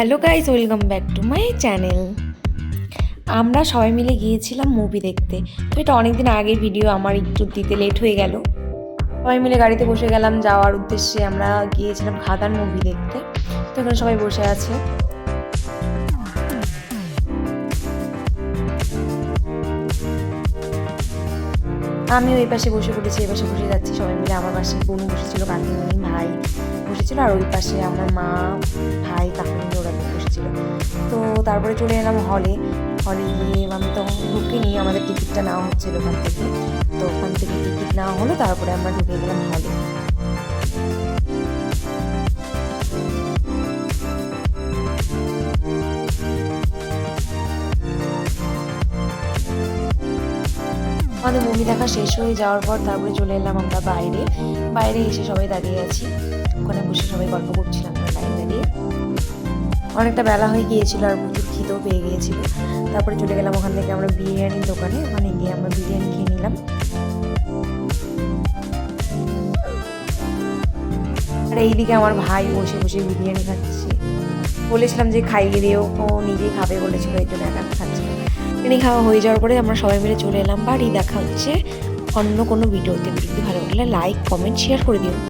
Hello guys welcome back to my channel. আমরা সবাই মিলে গিয়েছিলাম মুভি দেখতে, তো এটা অনেক দিন আগের ভিডিও, আমার একটু দিতে লেট হয়ে গেল। সবাই মিলে গাড়িতে বসে গেলাম, যাওয়ার উদ্দেশ্যে আমরা গিয়েছিলাম খাদান মুভি দেখতে, তো এখানে সবাই বসে আছে। আমি ওই পাশে বসে পড়েছি, এই পাশে বসে যাচ্ছি, সবাই মিলে আমার পাশে বোন বসেছিল কাকিমণি ভাই বসেছিল, আর ওই পাশে আমার মা, ভাই তারপরে চলে এলাম হলে হলে গিয়ে আমি তখন ঢুকিনি আমাদের টিকিটটা নেওয়া হচ্ছিল ওখান থেকে। তো ওখান থেকে টিকিট নেওয়া হলো, তারপরে আমরা ঢুকে গেলাম হলে আমাদের মুভি দেখা শেষ হয়ে যাওয়ার পর তারপরে চলে এলাম আমরা বাইরে। বাইরে এসে সবাই দাঁড়িয়ে আছি। ওখানে বসে সবাই গল্প করছিলাম আমরা লাইন দাঁড়িয়ে অনেকটা বেলা হয়ে গিয়েছিল আর প্রচুর খিদেও পেয়ে গিয়েছিল। তারপরে চলে গেলাম ওখান থেকে আমরা বিরিয়ানির দোকানে, ওখানে গিয়ে আমরা বিরিয়ানি খেয়ে নিলাম। আর এইদিকে আমার ভাই বসে বসে বিরিয়ানি খাচ্ছে। বলেছিলাম যে খাইয়ে দিও, ও নিজেই খাবে বলেছিল, এই জন্য একা খাচ্ছে। বিরিয়ানি খাওয়া হয়ে যাওয়ার পরে আমরা সবাই মিলে চলে এলাম, বাড়ি দেখা হচ্ছে অন্য কোনো ভিডিওতে। ভিডিওটি ভালো লাগলে লাইক কমেন্ট শেয়ার করে দিও।